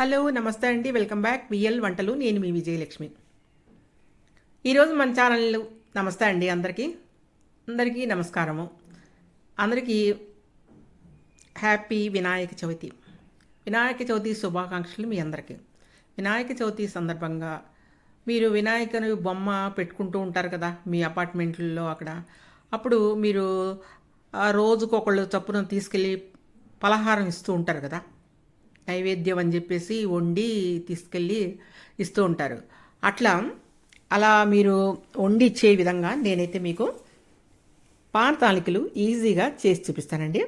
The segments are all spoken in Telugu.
హలో నమస్తే అండి. Welcome back. విఎల్ వంటలు. నేను మీ విజయలక్ష్మి. ఈరోజు మన ఛానల్ నమస్తే అండి అందరికీ. అందరికీ నమస్కారము. అందరికీ హ్యాపీ వినాయక చవితి. వినాయక చవితి శుభాకాంక్షలు మీ అందరికీ. వినాయక చవితి సందర్భంగా మీరు వినాయకుని బొమ్మ పెట్టుకుంటూ ఉంటారు కదా మీ అపార్ట్మెంట్లలో అక్కడ. అప్పుడు మీరు రోజుకొకళ్ళు చప్పున తీసుకెళ్ళి పలహారం ఇస్తూ ఉంటారు కదా. నైవేద్యం అని చెప్పేసి వండి తీసుకెళ్ళి ఇస్తూ ఉంటారు. అట్లా అలా మీరు వండి ఇచ్చే విధంగా నేనైతే మీకు పానతాలికలు ఈజీగా చేసి చూపిస్తానండి.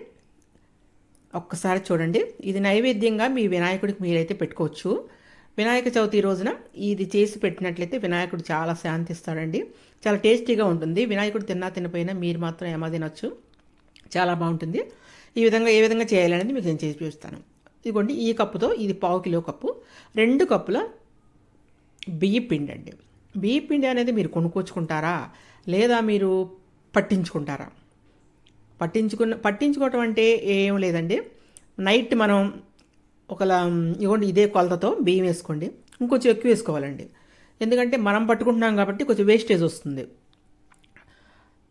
ఒక్కసారి చూడండి. ఇది నైవేద్యంగా మీ వినాయకుడికి మీరైతే పెట్టుకోవచ్చు. వినాయక చవితి రోజున ఇది చేసి పెట్టినట్లయితే వినాయకుడు చాలా శాంతిస్తాడండి. చాలా టేస్టీగా ఉంటుంది. వినాయకుడు తిన్నా తినపోయినా మీరు మాత్రం ఏమా తినొచ్చు. చాలా బాగుంటుంది. ఈ విధంగా ఏ విధంగా చేయాలనేది మీకు నేను చేసి చూపిస్తాను. ఇదిగోండి ఈ కప్పుతో ఇది పావు కిలో కప్పు. రెండు కప్పుల బియ్య పిండి అండి. బియ్య పిండి అనేది మీరు కొనుక్కొచ్చుకుంటారా? లేదా మీరు పట్టించుకుంటారా? పట్టించుకున్న పట్టించుకోవటం అంటే ఏం లేదండి. నైట్ మనం ఒకలా ఇవ్వండి ఇదే కొలతతో బియ్యం వేసుకోండి. ఇంకొంచెం ఎక్కువ వేసుకోవాలండి. ఎందుకంటే మనం పట్టుకుంటున్నాం కాబట్టి కొంచెం వేస్టేజ్ వస్తుంది.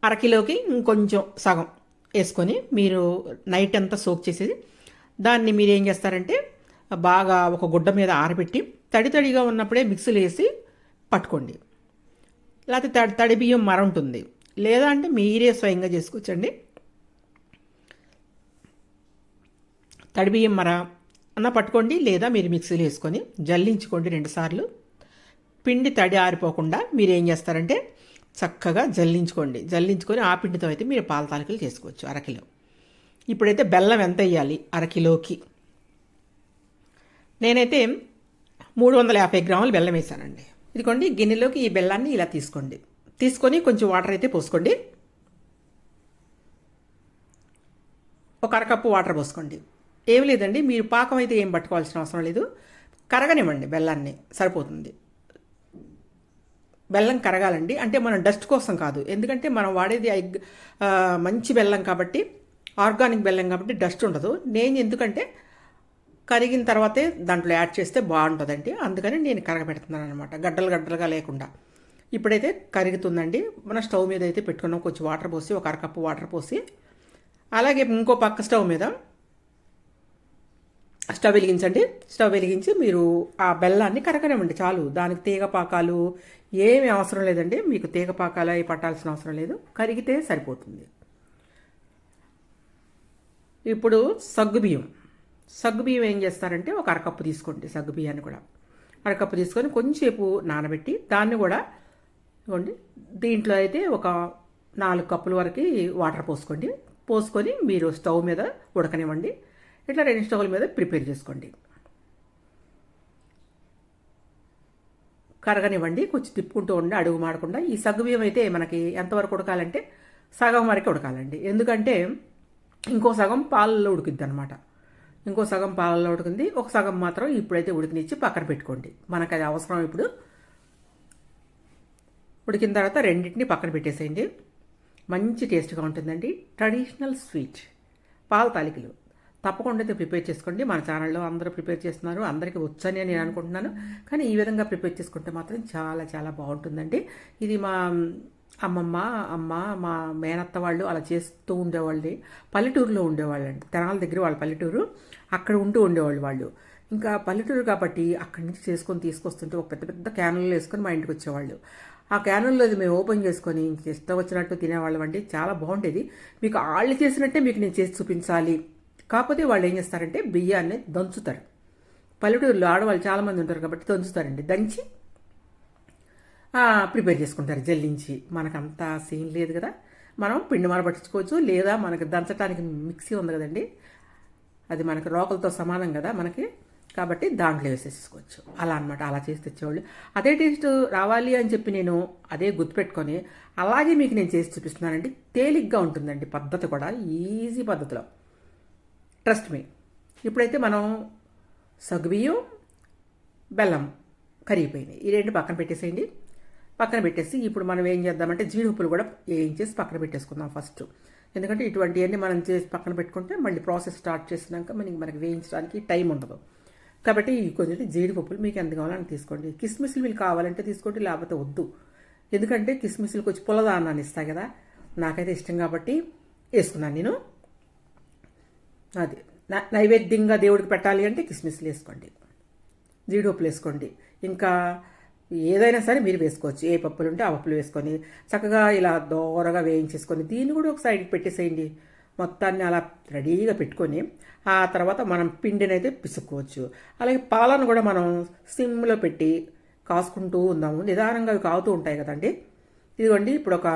అరకిలోకి ఇంకొంచెం సగం వేసుకొని మీరు నైట్ అంతా సోక్ చేసేది దాన్ని మీరు ఏం చేస్తారంటే బాగా ఒక గుడ్డ మీద ఆరబెట్టి తడి తడిగా ఉన్నప్పుడే మిక్సీలో వేసి పట్టుకోండి. లేకపోతే తడి తడి బియ్యం మర ఉంటుంది లేదా అంటే మీరే స్వయంగా చేసుకోవచ్చండి. తడి బియ్యం మర అన్న పట్టుకోండి లేదా మీరు మిక్సీలో వేసుకొని జల్లించుకోండి రెండుసార్లు పిండి తడి ఆరిపోకుండా మీరు ఏం చేస్తారంటే చక్కగా జల్లించుకోండి. జల్లించుకొని ఆ పిండితో అయితే మీరు పాల తాలికలు చేసుకోవచ్చు అరకిలో. ఇప్పుడైతే బెల్లం ఎంత వేయాలి? అరకిలోకి నేనైతే మూడు వందల యాభై గ్రాములు బెల్లం వేసానండి ఇదిగోండి గిన్నెలోకి ఈ బెల్లాన్ని ఇలా తీసుకోండి. తీసుకొని కొంచెం వాటర్ అయితే పోసుకోండి. ఒక అరకప్పు వాటర్ పోసుకోండి. ఏం లేదండి మీరు పాకం అయితే ఏం పట్టుకోవాల్సిన అవసరం లేదు. కరగనివ్వండి బెల్లాన్ని సరిపోతుంది. బెల్లం కరగాలండి. అంటే మనం డస్ట్ కోసం కాదు. ఎందుకంటే మనం వాడేది మంచి బెల్లం కాబట్టి ఆర్గానిక్ బెల్లం కాబట్టి డస్ట్ ఉండదు. నేను ఎందుకంటే కరిగిన తర్వాతే దాంట్లో యాడ్ చేస్తే బాగుంటుందండి. అందుకని నేను కరగబెడుతున్నాను అనమాట గడ్డలు గడ్డలుగా లేకుండా. ఇప్పుడైతే కరుగుతుందండి. మన స్టవ్ మీద అయితే పెట్టుకున్నాం. కొంచెం వాటర్ పోసి ఒక అరకప్పు వాటర్ పోసి. అలాగే ఇంకో పక్క స్టవ్ మీద స్టవ్ వెలిగించండి. స్టవ్ వెలిగించి మీరు ఆ బెల్లాన్ని కరగనివ్వండి. చాలు. దానికి తీగ పాకాలు ఏమి అవసరం లేదండి. మీకు తీగ పాకాలు అవి పట్టాల్సిన అవసరం లేదు. కరిగితే సరిపోతుంది. ఇప్పుడు సగ్గుబియ్యం సగ్గుబియ్యం ఏం చేస్తారంటే ఒక అరకప్పు తీసుకోండి సగ్గుబియ్యాన్ని కూడా. అరకప్పు తీసుకొని కొంచెంసేపు నానబెట్టి దాన్ని కూడా ఇవ్వండి. దీంట్లో అయితే ఒక నాలుగు కప్పుల వరకు వాటర్ పోసుకోండి. పోసుకొని మీరు స్టవ్ మీద ఉడకనివ్వండి. ఇట్లా రెండు స్టవ్ల మీద ప్రిపేర్ చేసుకోండి. కరగనివ్వండి. కొంచెం తిప్పుకుంటూ ఉండి అడుగు మాడకుండా. ఈ సగ్గుబియ్యం అయితే మనకి ఎంతవరకు ఉడకాలంటే సగం వరకు ఉడకాలండి. ఎందుకంటే ఇంకో సగం పాలల్లో ఉడికిద్ది అనమాట ఇంకో సగం పాలల్లో ఉడికింది. ఒక సగం మాత్రం ఇప్పుడైతే ఉడికినిచ్చి పక్కన పెట్టుకోండి. మనకు అది అవసరం ఇప్పుడు. ఉడికిన తర్వాత రెండింటిని పక్కన పెట్టేసేయండి. మంచి టేస్ట్గా ఉంటుందండి. Traditional sweet. పాల తాలికలు. తప్పకుండా అయితే ప్రిపేర్ చేసుకోండి. మన ఛానల్లో అందరూ ప్రిపేర్ చేస్తున్నారు. అందరికీ వచ్చని నేను అనుకుంటున్నాను. కానీ ఈ విధంగా ప్రిపేర్ చేసుకుంటే మాత్రం చాలా చాలా బాగుంటుందండి. ఇది మా అమ్మమ్మ అమ్మ మా మేనత్త వాళ్ళు అలా చేస్తూ ఉండేవాళ్ళు. పల్లెటూరులో ఉండేవాళ్ళండి. తెనాల దగ్గర వాళ్ళ పల్లెటూరు. అక్కడ ఉంటూ ఉండేవాళ్ళు వాళ్ళు. ఇంకా పల్లెటూరు కాబట్టి అక్కడి నుంచి చేసుకొని తీసుకొస్తుంటే ఒక పెద్ద పెద్ద క్యానులు వేసుకొని మా ఇంటికి వచ్చేవాళ్ళు. ఆ క్యానుల్లో అది మేము ఓపెన్ చేసుకొని ఇష్టం వచ్చినట్టు తినేవాళ్ళం అండి. చాలా బాగుండేది. మీకు వాళ్ళు చేసినట్టే మీకు నేను చేసి చూపించాలి. కాకపోతే వాళ్ళు ఏం చేస్తారంటే బియ్యాన్ని దంచుతారు. పల్లెటూరులో ఆడవాళ్ళు చాలామంది ఉంటారు కాబట్టి దంచుతారండి. దంచి ప్రిపేర్ చేసుకుంటారు జల్లించి. మనకంత సీన్ లేదు కదా. మనం పిండి మర పట్టించుకోవచ్చు లేదా మనకు దంచడానికి మిక్సీ ఉంది కదండి. అది మనకు రోకలతో సమానం కదా మనకి. కాబట్టి దాంట్లో వేసేసుకోవచ్చు అలా అనమాట అలా చేసి తెచ్చేవాళ్ళు. అదే టేస్ట్ రావాలి అని చెప్పి నేను అదే గుర్తుపెట్టుకొని అలాగే మీకు నేను చేసి చూపిస్తున్నానండి. తేలిగ్గా ఉంటుందండి పద్ధతి కూడా ఈజీ పద్ధతిలో. ట్రస్ట్ మీ ఇప్పుడైతే మనం సగ్గుబియ్యం బెల్లం కరిగిపోయింది ఈ రెండు పక్కన పెట్టేసేయండి. పక్కన పెట్టేసి ఇప్పుడు మనం ఏం చేద్దామంటే జీడిపప్పులు కూడా వేయించేసి పక్కన పెట్టేసుకుందాం ఫస్ట్ ఎందుకంటే ఇటువంటివన్నీ మనం చేసి పక్కన పెట్టుకుంటే మళ్ళీ ప్రాసెస్ స్టార్ట్ చేసినాక మనకి మనకి వేయించడానికి టైం ఉండదు. కాబట్టి కొంచెం జీడిపప్పులు మీకు ఎంత కావాలని తీసుకోండి. కిస్మిస్లు మీకు కావాలంటే తీసుకోండి లేకపోతే వద్దు. ఎందుకంటే కిస్మిస్లు కొంచెం పులదానాన్ని ఇస్తాయి కదా నాకైతే ఇష్టం కాబట్టి వేసుకున్నాను నేను. అది నైవేద్యంగా దేవుడికి పెట్టాలి అంటే కిస్మిస్లు వేసుకోండి. జీడిపప్పులు వేసుకోండి. ఇంకా ఏదైనా సరే మీరు వేసుకోవచ్చు. ఏ పప్పులు ఉంటే ఆ పప్పులు వేసుకొని చక్కగా ఇలా దోరగా వేయించేసుకొని దీన్ని కూడా ఒక సైడ్కి పెట్టేసేయండి. మొత్తాన్ని అలా రెడీగా పెట్టుకొని ఆ తర్వాత మనం పిండిని అయితే పిసుక్కోవచ్చు. అలాగే పాలను కూడా మనం సిమ్లో పెట్టి కాసుకుంటూ ఉందాము. నిదానంగా అవి కాగుతూ ఉంటాయి కదండి. ఇదిగోండి ఇప్పుడు ఒక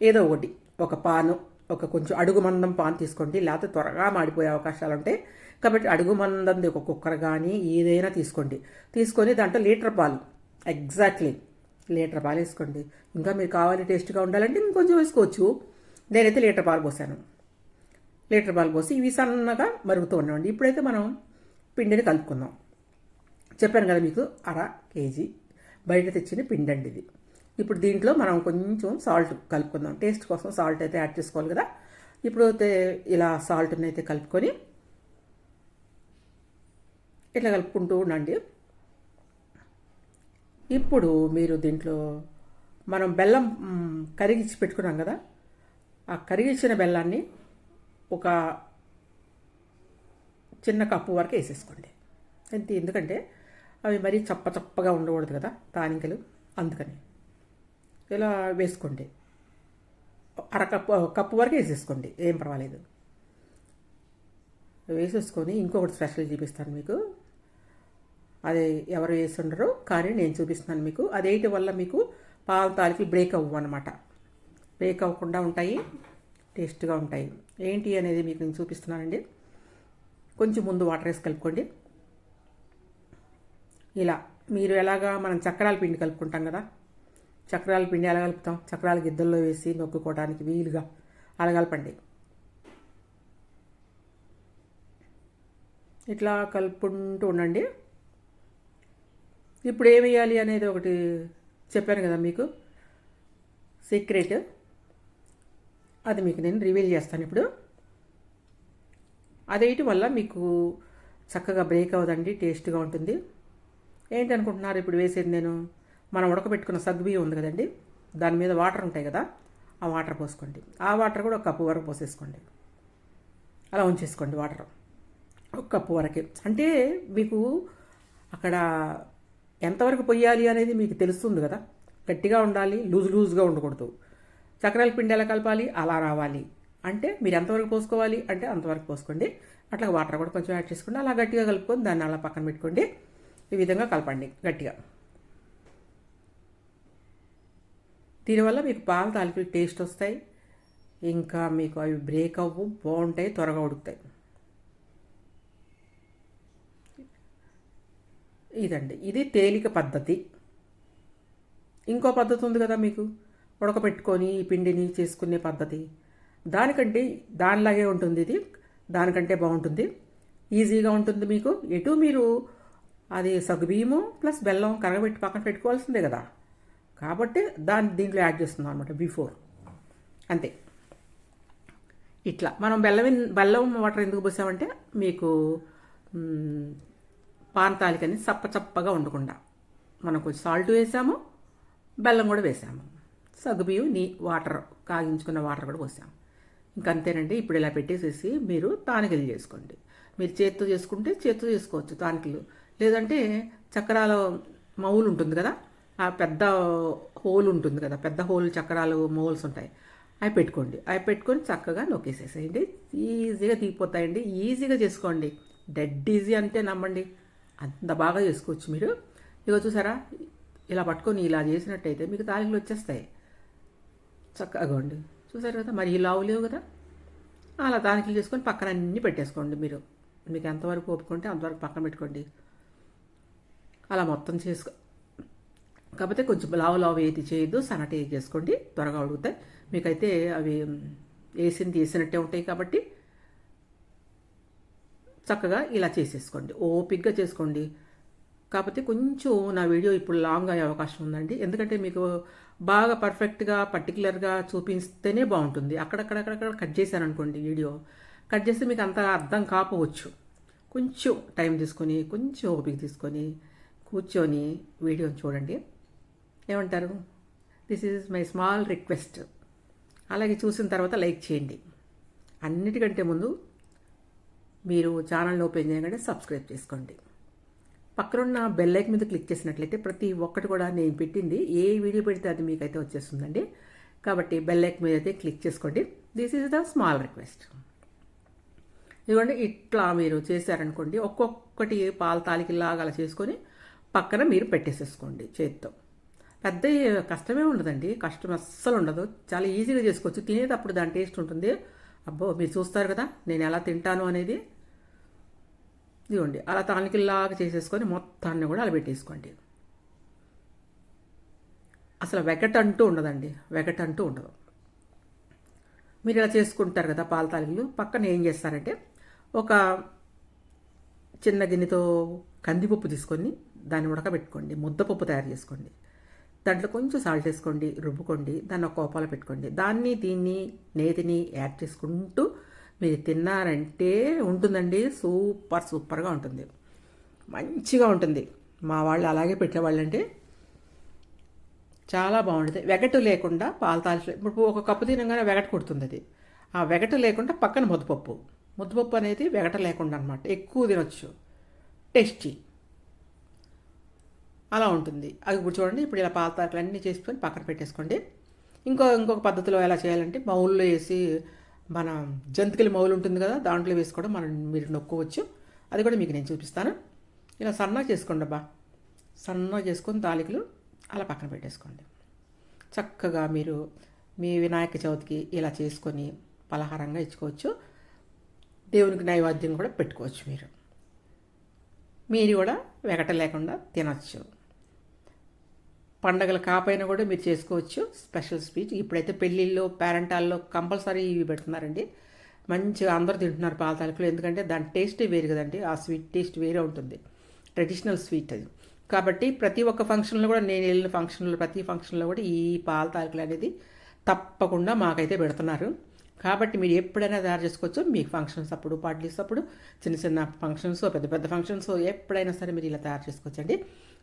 ఏదో ఒకటి ఒక పాను ఒక కొంచెం అడుగు మందం పాన్ తీసుకోండి. లేకపోతే త్వరగా మాడిపోయే అవకాశాలు ఉంటాయి కాబట్టి అడుగు మందంది ఒక కుక్కర్ కానీ ఏదైనా తీసుకోండి. తీసుకొని దాంట్లో లీటర్ పాలు ఎగ్జాక్ట్లీ లీటర్ పాలు వేసుకోండి. ఇంకా మీరు కావాలి టేస్ట్గా ఉండాలంటే ఇంకొంచెం వేసుకోవచ్చు. నేనైతే లీటర్ పాలు పోసాను. లీటర్ పాలు పోసి ఇవి సన్నగా మరుగుతూ ఉన్నామండి ఇప్పుడైతే మనం పిండిని కలుపుకుందాం. చెప్పాను కదా మీకు అర కేజీ బయట తెచ్చిన పిండి అండి ఇది. ఇప్పుడు దీంట్లో మనం కొంచెం సాల్ట్ కలుపుకుందాం. టేస్ట్ కోసం సాల్ట్ అయితే యాడ్ చేసుకోవాలి కదా. ఇప్పుడు అయితే ఇలా సాల్ట్ని అయితే కలుపుకొని ఇట్లా కలుపుకుంటూ ఉండండి. ఇప్పుడు మీరు దీంట్లో మనం బెల్లం కరిగించి పెట్టుకున్నాం కదా ఆ కరిగించిన బెల్లాన్ని ఒక చిన్న కప్పు వరకు వేసేసుకోండి. అంతే ఎందుకంటే అవి మరీ చప్ప చప్పగా ఉండకూడదు కదా తానికలు అందుకని ఇలా వేసుకోండి. అరకప్పు కప్పు వరకు వేసేసుకోండి. ఏం పర్వాలేదు. వేసేసుకొని ఇంకొకటి స్పెషల్ చూపిస్తాను మీకు. అది ఎవరు వేసి కానీ నేను చూపిస్తున్నాను మీకు. అదేంటి వల్ల మీకు పాల తాలికలు బ్రేక్ అవ్వు అనమాట బ్రేక్ అవ్వకుండా ఉంటాయి టేస్ట్గా ఉంటాయి. ఏంటి అనేది మీకు నేను చూపిస్తున్నానండి. కొంచెం ముందు వాటర్ వేసి కలుపుకోండి. ఇలా మీరు ఎలాగా మనం చక్రాల పిండి కలుపుకుంటాం కదా. చక్రాల పిండి ఎలా కలుపుతాం? చక్రాల గిద్దల్లో వేసి నొక్కుకోవడానికి వీలుగా అలా కలపండి ఇట్లా కలుపుకుంటూ ఉండండి. ఇప్పుడు ఏం వేయాలి అనేది ఒకటి చెప్పాను కదా మీకు. సీక్రెట్ అది మీకు నేను రివీల్ చేస్తాను ఇప్పుడు. అదేటి వల్ల మీకు చక్కగా బ్రేక్ అవ్వదండి టేస్ట్గా ఉంటుంది. ఏంటనుకుంటున్నారు ఇప్పుడు వేసేది నేను? మనం ఉడకబెట్టుకున్న సగ్బియ్యం ఉంది కదండి. దాని మీద వాటర్ ఉంటాయి కదా ఆ వాటర్ పోసుకోండి. ఆ వాటర్ కూడా ఒక కప్పు వరకు పోసేసుకోండి. అలా ఉంచేసుకోండి వాటర్ ఒక కప్పు వరకే. అంటే మీకు అక్కడ ఎంతవరకు పొయ్యాలి అనేది మీకు తెలుస్తుంది కదా. గట్టిగా ఉండాలి లూజ్ లూజ్గా ఉండకూడదు. చక్రాల పిండి ఎలా కలపాలి? అలా రావాలి. అంటే మీరు ఎంతవరకు పోసుకోవాలి? అంటే అంతవరకు పోసుకోండి. అట్లా వాటర్ కూడా కొంచెం యాడ్ చేసుకోండి. అలా గట్టిగా కలుపుకొని దాన్ని అలా పక్కన పెట్టుకోండి. ఈ విధంగా కలపండి గట్టిగా. దీనివల్ల మీకు పాలు తాలికలు టేస్ట్ వస్తాయి. ఇంకా మీకు అవి బ్రేక్ అవ్వు బాగుంటాయి త్వరగా ఉడుకుతాయి. ఇదండి. ఇది తేలిక పద్ధతి. ఇంకో పద్ధతి ఉంది కదా మీకు? ఉడకపెట్టుకొని ఈ పిండిని చేసుకునే పద్ధతి. దానికంటే దానిలాగే ఉంటుంది ఇది. దానికంటే బాగుంటుంది. ఈజీగా ఉంటుంది మీకు. ఎటు మీరు అది సగుబియ్యము ప్లస్ బెల్లం కరగబెట్టి పక్కన పెట్టుకోవాల్సిందే కదా. కాబట్టి దాన్ని దీంట్లో యాడ్ చేస్తున్నాం అనమాట బిఫోర్. అంతే. ఇట్లా. మనం బెల్లం బెల్లం వాటర్ ఎందుకు పోసామంటే మీకు మ్, పాన్ చప్ప చప్పగా ఉండకుండా మనం కొంచెం సాల్ట్ వేసాము బెల్లం కూడా వేసాము. సగ్గుబియ్యం నీ వాటర్ కాగించుకున్న వాటర్ కూడా పోసాము ఇంకంతేనండి ఇప్పుడు ఇలా పెట్టేసేసి మీరు తానికలు చేసుకోండి. మీరు చేత్తో చేసుకుంటే చేత్తో చేసుకోవచ్చు తానికలు. లేదంటే చక్రాల మౌలు ఉంటుంది కదా ఆ పెద్ద హోల్ ఉంటుంది కదా పెద్ద హోల్ చక్రాలు మౌల్స్ ఉంటాయి. అవి పెట్టుకోండి. అవి పెట్టుకొని చక్కగా నొక్కేసేసేయండి. ఈజీగా దిగిపోతాయండి ఈజీగా చేసుకోండి. డెడ్ ఈజీ అంటే నమ్మండి. అంత బాగా చేసుకోవచ్చు మీరు. ఇగో చూసారా? ఇలా పట్టుకొని ఇలా చేసినట్టయితే మీకు తాలికలు వచ్చేస్తాయి. చక్కగా ఉండి. చూసారు కదా? మరి ఇలా లావు లేవు కదా? అలా తానికలు చేసుకొని పక్కన అన్నీ పెట్టేసుకోండి మీరు. మీకు ఎంతవరకు ఒప్పుకుంటే అంతవరకు పక్కన పెట్టుకోండి. అలా మొత్తం చేసుకో కాకపోతే కొంచెం లావు లావు ఏది చేయొద్దు సన్నటి చేసుకోండి. త్వరగా ఉడుకుతాయి. మీకైతే అవి వేసింది వేసినట్టే ఉంటాయి కాబట్టి చక్కగా ఇలా చేసేసుకోండి. ఓపిక్గా చేసుకోండి. కాకపోతే కొంచెం నా వీడియో ఇప్పుడు లాంగ్ అయ్యే అవకాశం ఉందండి. ఎందుకంటే మీకు బాగా పర్ఫెక్ట్గా పర్టికులర్గా చూపిస్తేనే బాగుంటుంది. అక్కడక్కడక్కడక్కడ కట్ చేశాను అనుకోండి వీడియో కట్ చేస్తే మీకు అంత అర్థం కాపవచ్చు కొంచెం టైం తీసుకొని కొంచెం ఓపిక తీసుకొని కూర్చొని వీడియోని చూడండి. ఏమంటారు? This is my small request అలాగే చూసిన తర్వాత లైక్ చేయండి. అన్నిటికంటే ముందు మీరు ఛానల్ ఓపెన్ చేయగానే సబ్స్క్రైబ్ చేసుకోండి. పక్కనున్న బెల్లైక్ మీద క్లిక్ చేసినట్లయితే ప్రతి ఒక్కటి కూడా నేను పెట్టింది. ఏ వీడియో పెడితే అది మీకైతే వచ్చేస్తుందండి. కాబట్టి బెల్లైక్ మీద అయితే క్లిక్ చేసుకోండి. This is the small request ఇదిగోండి ఇట్లా మీరు చేశారనుకోండి ఒక్కొక్కటి పాల తాలికిలాగా అలా చేసుకొని పక్కన మీరు పెట్టేసేసుకోండి చేతితో. పెద్ద కష్టమే ఉండదండి. కష్టం అస్సలు ఉండదు. చాలా ఈజీగా చేసుకోవచ్చు. తినేటప్పుడు దాని టేస్ట్ ఉంటుంది. అబ్బో మీరు చూస్తారు కదా నేను ఎలా తింటాను అనేది. ఇదిగోండి అలా తాలికిల్లాగా చేసేసుకొని మొత్తాన్ని కూడా అలా పెట్టేసుకోండి అసలు వెగట్ అంటూ ఉండదండి వెగట్ అంటూ ఉండదు. మీరు ఇలా చేసుకుంటారు కదా పాల తాలికలు పక్కన ఏం చేస్తారంటే ఒక చిన్న గిన్నెతో కందిపప్పు తీసుకొని దాన్ని ఉడకబెట్టుకోండి ముద్దపప్పు తయారు చేసుకోండి. దాంట్లో కొంచెం సాల్ట్ వేసుకోండి రుబ్బుకోండి దాన్ని ఒక కోపాలు పెట్టుకోండి. దాన్ని దీన్ని నేతిని యాడ్ చేసుకుంటూ మీరు తిన్నారంటే ఉంటుందండి. సూపర్ సూపర్గా ఉంటుంది. మంచిగా ఉంటుంది. మా వాళ్ళు అలాగే పెట్టేవాళ్ళంటే చాలా బాగుంటుంది. వెగటు లేకుండా పాలు తాల్చి ఇప్పుడు ఒక కప్పు తినగానే వెగట కొడుతుంది అది. ఆ వెగట లేకుండా పక్కన ముద్దపప్పు. ముద్దపప్పు అనేది వెగట లేకుండా అనమాట ఎక్కువ తినొచ్చు. టేస్టీ. అలా ఉంటుంది. అది ఇప్పుడు చూడండి ఇప్పుడు ఇలా పాల తాలికలు అన్నీ చేసుకొని పక్కన పెట్టేసుకోండి. ఇంకో ఇంకొక పద్ధతిలో ఎలా చేయాలంటే బౌల్లో వేసి మన జంతికల మౌలు ఉంటుంది కదా దాంట్లో వేసి కూడా మనం మీరు నొక్కోవచ్చు. అది కూడా మీకు నేను చూపిస్తాను. ఇలా సన్నగా చేసుకోండి అబ్బా. సన్నగా చేసుకొని తాలికలు అలా పక్కన పెట్టేసుకోండి. చక్కగా మీరు మీ వినాయక చవితికి ఇలా చేసుకొని పలహారంగా ఇచ్చుకోవచ్చు. దేవునికి నైవేద్యం కూడా పెట్టుకోవచ్చు మీరు. మీరు కూడా వెగట లేకుండా తినచ్చు. పండగలు కాపైనా కూడా మీరు చేసుకోవచ్చు. Special sweet. ఇప్పుడైతే పెళ్ళిళ్ళు పేరెంటాల్లో కంపల్సరీ ఇవి పెడుతున్నారండి. మంచిగా అందరూ తింటున్నారు పాల ఎందుకంటే దాని టేస్టే వేరు కదండి. ఆ స్వీట్ టేస్ట్ వేరే ఉంటుంది. ట్రెడిషనల్ స్వీట్ అది. కాబట్టి ప్రతి ఒక్క ఫంక్షన్లో కూడా నేను వెళ్ళిన ఫంక్షన్లో ప్రతి ఫంక్షన్లో కూడా ఈ పాలతాలకులు అనేది తప్పకుండా మాకైతే పెడుతున్నారు. కాబట్టి మీరు ఎప్పుడైనా తయారు చేసుకోవచ్చు. మీకు ఫంక్షన్స్ అప్పుడు పార్టీస్ అప్పుడు చిన్న చిన్న ఫంక్షన్స్ పెద్ద పెద్ద ఫంక్షన్స్ ఎప్పుడైనా సరే మీరు ఇలా తయారు చేసుకోవచ్చండి.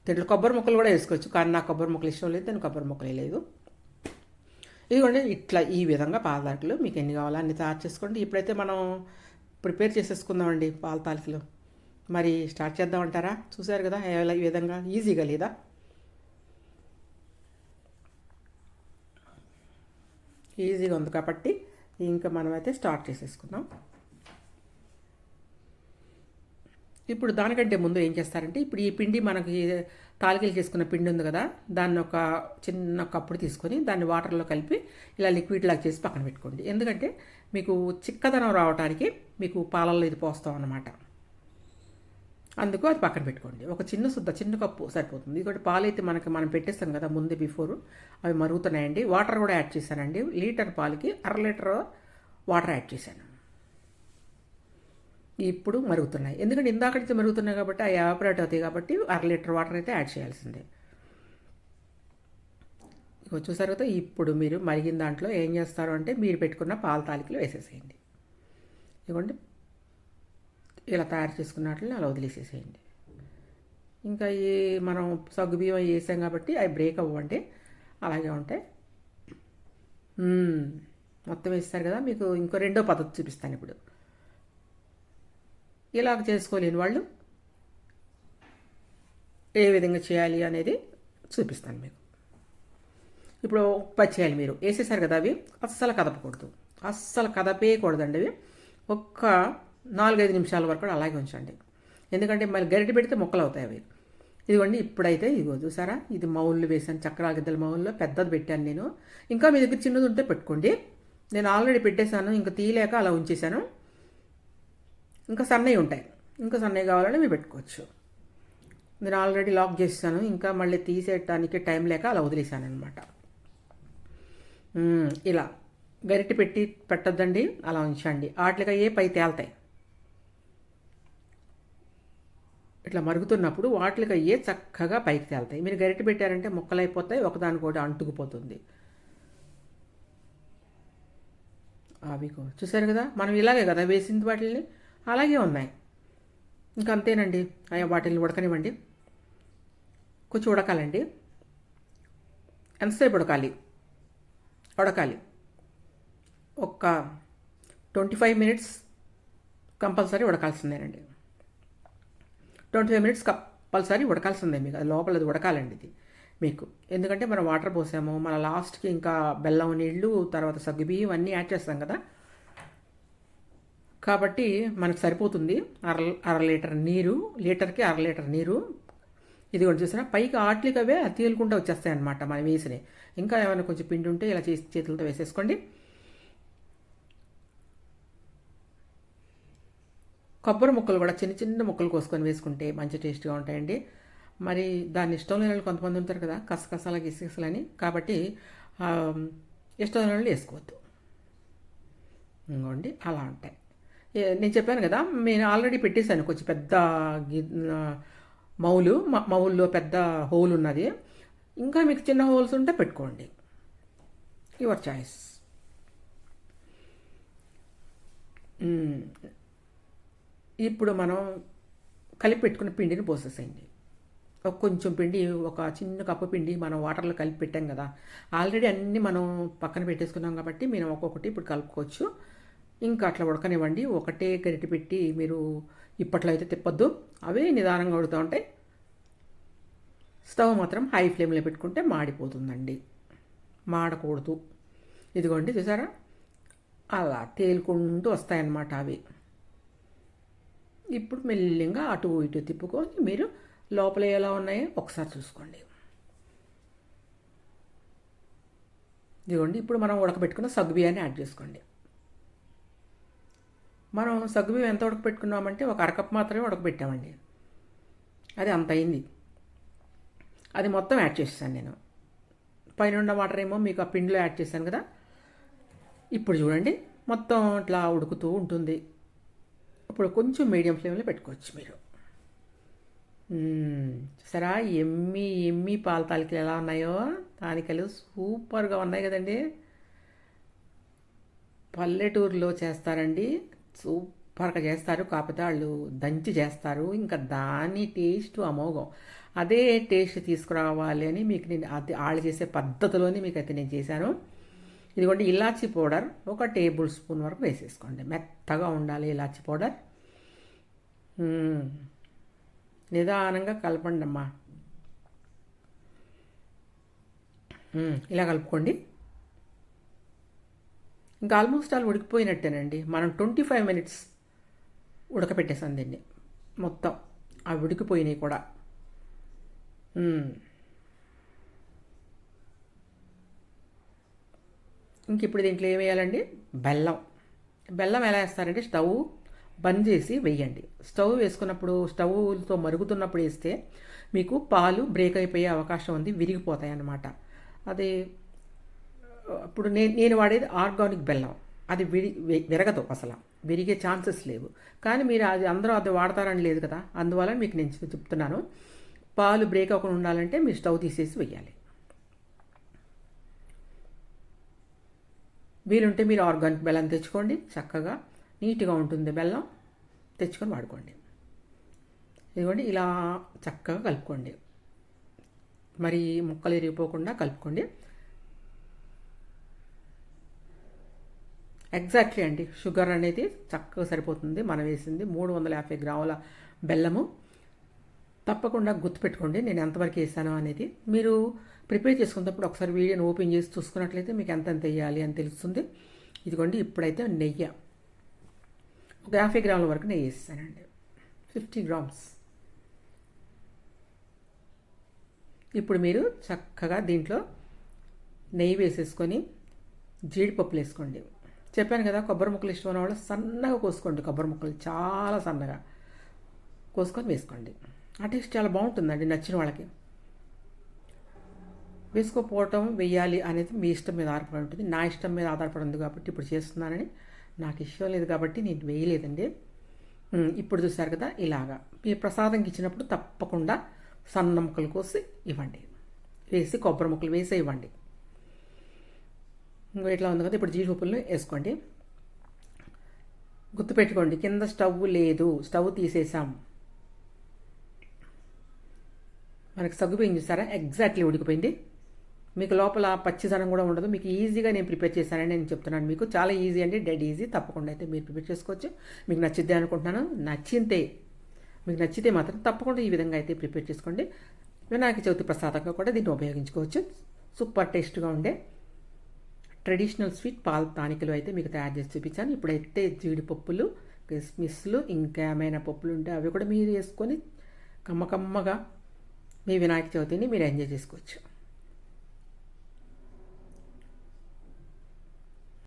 దీంట్లో కొబ్బరి ముక్కలు కూడా వేసుకోవచ్చు. కానీ నాకు కొబ్బరి ముక్కలు ఇష్టం లేదు నేను కొబ్బరి ముక్కలు లేదు. ఇదిగోండి ఇట్లా ఈ విధంగా పాల మీకు ఎన్ని కావాలో అన్ని తయారు చేసుకోండి. ఇప్పుడైతే మనం ప్రిపేర్ చేసేసుకుందామండి పాలతాలికలు మరి స్టార్ట్ చేద్దామంటారా? చూసారు కదా ఈ విధంగా ఈజీగా లేదా? ఈజీగా ఉంది కాబట్టి ఇంకా మనమైతే స్టార్ట్ చేసేసుకుందాం. ఇప్పుడు దానికంటే ముందు ఏం చేస్తారంటే ఇప్పుడు ఈ పిండి మనకి తాలికలు చేసుకున్న పిండి ఉంది కదా దాన్ని ఒక చిన్న కప్పుడు తీసుకొని దాన్ని వాటర్లో కలిపి ఇలా లిక్విడ్ లాగా చేసి పక్కన పెట్టుకోండి. ఎందుకంటే మీకు చిక్కదనం రావడానికి మీకు పాలల్లో ఇది పోస్తాం అన్నమాట. అందుకు అది పక్కన పెట్టుకోండి. ఒక చిన్న శుద్ధ చిన్న కప్పు సరిపోతుంది. ఇంకోటి పాలు అయితే మనకి మనం పెట్టేస్తాం కదా ముందే బిఫోర్ అవి మరుగుతున్నాయండి. వాటర్ కూడా యాడ్ చేశానండి. లీటర్ పాలకి అర లీటర్ వాటర్ యాడ్ చేశాను. ఇప్పుడు మరుగుతున్నాయి. ఎందుకంటే ఇందాక నుంచి మరుగుతున్నాయి కాబట్టి అవి ఆపరేట్ అవుతాయి కాబట్టి అర లీటర్ వాటర్ అయితే యాడ్ చేయాల్సిందే. ఇక చూసారు కదా ఇప్పుడు మీరు మరిగిన దాంట్లో ఏం చేస్తారు అంటే మీరు పెట్టుకున్న పాల తాలికలు వేసేసేయండి. ఇవ్వండి. ఇలా తయారు చేసుకున్నట్లు అలా వదిలేసేసేయండి. ఇంకా ఈ మనం సగ్గు బియ్యం వేసాం కాబట్టి అవి బ్రేక్ అవ్వండి. అలాగే ఉంటాయి మొత్తం వేస్తారు కదా మీకు ఇంకో రెండో పద్ధతి చూపిస్తాను ఇప్పుడు. ఇలాగ చేసుకోలేని వాళ్ళు ఏ విధంగా చేయాలి అనేది చూపిస్తాను మీకు. ఇప్పుడు పచ్చి చేయాలి మీరు వేసేసారు కదా అవి అస్సలు కదపకూడదు. అస్సలు కదపేయకూడదండి అవి. ఒక్క నాలుగైదు నిమిషాల వరకు కూడా అలాగే ఉంచండి. ఎందుకంటే మళ్ళీ గరిటె పెడితే మొక్కలు అవుతాయి అవి. ఇదిగోండి ఇప్పుడైతే ఇదిగో చూసారా? ఇది మౌళ్ళు వేసాను చక్రాల గిద్దల మౌల్లో పెద్దది పెట్టాను నేను. ఇంకా మీ దగ్గర చిన్నది ఉంటే పెట్టుకోండి. నేను ఆల్రెడీ పెట్టేశాను ఇంకా తీయలేక అలా ఉంచేశాను. ఇంకా సన్నవి ఉంటాయి. ఇంకా సన్నవి కావాలని మీరు పెట్టుకోవచ్చు. నేను ఆల్రెడీ లాక్ చేసాను ఇంకా మళ్ళీ తీసేయటానికి టైం లేక అలా వదిలేసాను అనమాట ఇలా. గరిటె పెట్టి పెట్టద్దండి. అలా ఉంచండి. వాటికి ఏ పై తేల్తాయి? ఇట్లా మరుగుతున్నప్పుడు వాటికి ఏ చక్కగా పైకి తేలుతాయి. మీరు గరిటె పెట్టారంటే మొక్కలు అయిపోతాయి ఒకదాని కూడా అంటుకుపోతుంది. అవి చూసారు కదా? మనం ఇలాగే కదా వేసింది వాటిని అలాగే ఉన్నాయి. ఇంకా అంతేనండి. అయ్యా వాటిని ఉడకనివ్వండి. కొంచెం ఉడకాలండి. ఎంతసేపు ఉడకాలి? ఉడకాలి. ఒక ట్వంటీ ఫైవ్ మినిట్స్ కంపల్సరీ ఉడకాల్సిందేనండి. ట్వంటీ ఫైవ్ మినిట్స్ కంపల్సరీ ఉడకాల్సిందే మీకు. అది లోపల అది ఉడకాలండి ఇది మీకు. ఎందుకంటే మనం వాటర్ పోసాము మన లాస్ట్కి ఇంకా బెల్లం నీళ్ళు తర్వాత సగ్గుబియ్యం అన్నీ యాడ్ చేస్తాం కదా. కాబట్టి మనకు సరిపోతుంది. అర అర లీటర్ నీరు లీటర్కి అర లీటర్ నీరు. ఇది కూడా చూసినా పైకి ఆట్లికి అవే తేలుకుంటూ వచ్చేస్తాయి అనమాట మనం వేసినాయి ఇంకా ఏమైనా కొంచెం పిండి ఉంటే ఇలా చేసి చేతులతో వేసేసుకోండి. కొబ్బరి ముక్కలు కూడా చిన్న చిన్న ముక్కలు కోసుకొని వేసుకుంటే మంచి టేస్ట్గా ఉంటాయండి. మరి దాన్ని ఇష్టం లేని వాళ్ళు కొంతమంది ఉంటారు కదా కసకసాల గిసగసలని కాబట్టి ఇష్టం లేని వాళ్ళు వేసుకోవద్దు. ఇంకోండి అలా ఉంటాయి. నేను చెప్పాను కదా నేను ఆల్రెడీ పెట్టేశాను కొంచెం పెద్ద గి- మౌలు మౌల్లో పెద్ద హోల్ ఉన్నది. ఇంకా మీకు చిన్న హోల్స్ ఉంటే పెట్టుకోండి. యువర్ చాయిస్ ఇప్పుడు మనం కలిపి పెట్టుకున్న పిండిని పోసేసేయండి. ఒక కొంచెం పిండి ఒక చిన్న కప్పు పిండి మనం వాటర్లో కలిపి పెట్టాం కదా ఆల్రెడీ అన్నీ మనం పక్కన పెట్టేసుకున్నాం కాబట్టి మనం ఒక్కొక్కటి ఇప్పుడు కలుపుకోవచ్చు. ఇంకా అట్లా ఉడకనివ్వండి. ఒకటే గరిటె పెట్టి మీరు ఇప్పట్లో అయితే తిప్పొద్దు. అవే నిదానంగా ఉడుతూ ఉంటాయి స్టవ్ మాత్రం హై ఫ్లేమ్లో పెట్టుకుంటే మాడిపోతుందండి. మాడకూడదు. ఇదిగోండి చూసారా? అలా తేలుకుంటూ వస్తాయన్నమాట అవి. ఇప్పుడు మెల్లిగా అటు ఇటు తిప్పుకొని మీరు లోపల ఎలా ఉన్నాయో ఒకసారి చూసుకోండి. ఇదిగోండి ఇప్పుడు మనం ఉడకబెట్టుకున్న సగ్గుబియ్యాన్ని యాడ్ చేసుకోండి. మనం సగ్గుబియ్యం ఎంత ఉడకబెట్టుకున్నామంటే ఒక అరకప్ మాత్రమే ఉడకబెట్టామండి. అది అంత అయింది. అది మొత్తం యాడ్ చేసేసాను నేను. పైన ఉన్న వాటర్ ఏమో మీకు ఆ పిండిలో యాడ్ చేశాను కదా. ఇప్పుడు చూడండి మొత్తం ఇట్లా ఉడుకుతూ ఉంటుంది. ఇప్పుడు కొంచెం మీడియం ఫ్లేమ్లో పెట్టుకోవచ్చు మీరు. సరే ఎమ్మి ఎమ్మి పాల తాలికలు ఎలా ఉన్నాయో? తాలికలు సూపర్గా ఉన్నాయి కదండి. పల్లెటూరులో చేస్తారండి. సూపర్గా చేస్తారు. కాకపోతే వాళ్ళు దంచి చేస్తారు. ఇంకా దాని టేస్ట్ అమోఘం. అదే టేస్ట్ తీసుకురావాలి అని మీకు నేను అది వాళ్ళు చేసే పద్ధతిలోనే మీకు అయితే నేను చేశాను. ఇదిగోండి ఇలాచి పౌడర్ ఒక టేబుల్ స్పూన్ వరకు వేసేసుకోండి. మెత్తగా ఉండాలి ఇలాచి పౌడర్. నిదానంగా కలపండి అమ్మా ఇలా కలుపుకోండి. ఇంకా ఆల్మోస్ట్ ఆల్ ఉడికిపోయినట్టేనండి. మనం ట్వంటీ ఫైవ్ మినిట్స్ ఉడకపెట్టేసాం దీన్ని. మొత్తం ఆ ఉడికిపోయినాయి కూడా. ఇంక ఇప్పుడు దీంట్లో ఏం వేయాలండి? బెల్లం. బెల్లం ఎలా వేస్తారంటే స్టవ్ బంద్ చేసి వేయండి. స్టవ్ వేసుకున్నప్పుడు స్టవ్తో మరుగుతున్నప్పుడు వేస్తే మీకు పాలు బ్రేక్ అయిపోయే అవకాశం ఉంది విరిగిపోతాయి అన్నమాట అది ఇప్పుడు నేను నేను వాడేది ఆర్గానిక్ బెల్లం. అది విరి విరగదు అసలు. విరిగే ఛాన్సెస్ లేవు. కానీ మీరు అది అందరూ అది వాడతారని లేదు కదా. అందువల్ల మీకు నేను చెప్తున్నాను. పాలు బ్రేక్ అవ్వకుండా ఉండాలంటే మీరు స్టవ్ తీసేసి వెయ్యాలి. వీలుంటే మీరు ఆర్గానిక్ బెల్లం తెచ్చుకోండి. చక్కగా నీట్గా ఉంటుంది బెల్లం. తెచ్చుకొని వాడుకోండి. ఇదిగోండి ఇలా చక్కగా కలుపుకోండి. మరి ముక్కలు ఇరిగిపోకుండా కలుపుకోండి. ఎగ్జాక్ట్లీ అండి షుగర్ అనేది చక్కగా సరిపోతుంది. మనం వేసింది మూడు వందల యాభై గ్రాముల బెల్లము. తప్పకుండా గుర్తుపెట్టుకోండి నేను ఎంతవరకు వేసాను అనేది. మీరు ప్రిపేర్ చేసుకున్నప్పుడు ఒకసారి వీడియోని ఓపెన్ చేసి చూసుకున్నట్లయితే మీకు ఎంత ఎంత వేయాలి అని తెలుస్తుంది. ఇదిగోండి ఇప్పుడైతే నెయ్యి. ఒక యాభై గ్రాముల వరకు నెయ్యి వేస్తానండి. Fifty grams. ఇప్పుడు మీరు చక్కగా దీంట్లో నెయ్యి వేసేసుకొని జీడిపప్పులు వేసుకోండి. చెప్పాను కదా కొబ్బరి ముక్కలు ఇష్టం ఉన్న వాళ్ళు సన్నగా కోసుకోండి కొబ్బరి ముక్కలు చాలా సన్నగా. కోసుకొని వేసుకోండి. ఆ టేస్ట్ చాలా బాగుంటుందండి నచ్చిన వాళ్ళకి. వేసుకోకపోవటం వెయ్యాలి అనేది మీ ఇష్టం మీద ఆధారపడి ఉంటుంది. నా ఇష్టం మీద ఆధారపడి ఉంది కాబట్టి ఇప్పుడు చేస్తున్నానని నాకు ఇష్టం లేదు కాబట్టి నేను వేయలేదండి. ఇప్పుడు చూసారు కదా ఇలాగా. మీ ప్రసాదంకి ఇచ్చినప్పుడు తప్పకుండా సన్న ముక్కలు కోసి ఇవ్వండి. వేసి కొబ్బరి ముక్కలు వేసి ఇవ్వండి. ఇంకా ఇట్లా ఉంది కదా ఇప్పుడు జీడిపప్పులను వేసుకోండి. గుర్తుపెట్టుకోండి కింద స్టవ్ లేదు స్టవ్ తీసేసాం. మనకి సగ్గుపోయింది చూసారా? ఎగ్జాక్ట్లీ ఉడికిపోయింది. మీకు లోపల పచ్చిదనం కూడా ఉండదు. మీకు ఈజీగా నేను ప్రిపేర్ చేశానని నేను చెప్తున్నాను మీకు. చాలా ఈజీ అండి డెడ్ ఈజీ తప్పకుండా అయితే మీరు ప్రిపేర్ చేసుకోవచ్చు. మీకు నచ్చిద్దే అనుకుంటున్నాను. నచ్చితే మీకు నచ్చితే మాత్రం తప్పకుండా ఈ విధంగా అయితే ప్రిపేర్ చేసుకోండి. వినాయక చవితి ప్రసాదంగా కూడా దీన్ని ఉపయోగించుకోవచ్చు. సూపర్ టేస్ట్గా ఉండే ట్రెడిషనల్ స్వీట్ పాల తానికలు అయితే మీకు తయారు చేసి చూపించాను. ఇప్పుడైతే జీడిపప్పులు కిస్మిస్లు ఇంకా ఏమైనా పప్పులు ఉంటే అవి కూడా మీరు వేసుకొని కమ్మకమ్మగా మీ వినాయక చవితిని మీరు ఎంజాయ్ చేసుకోవచ్చు.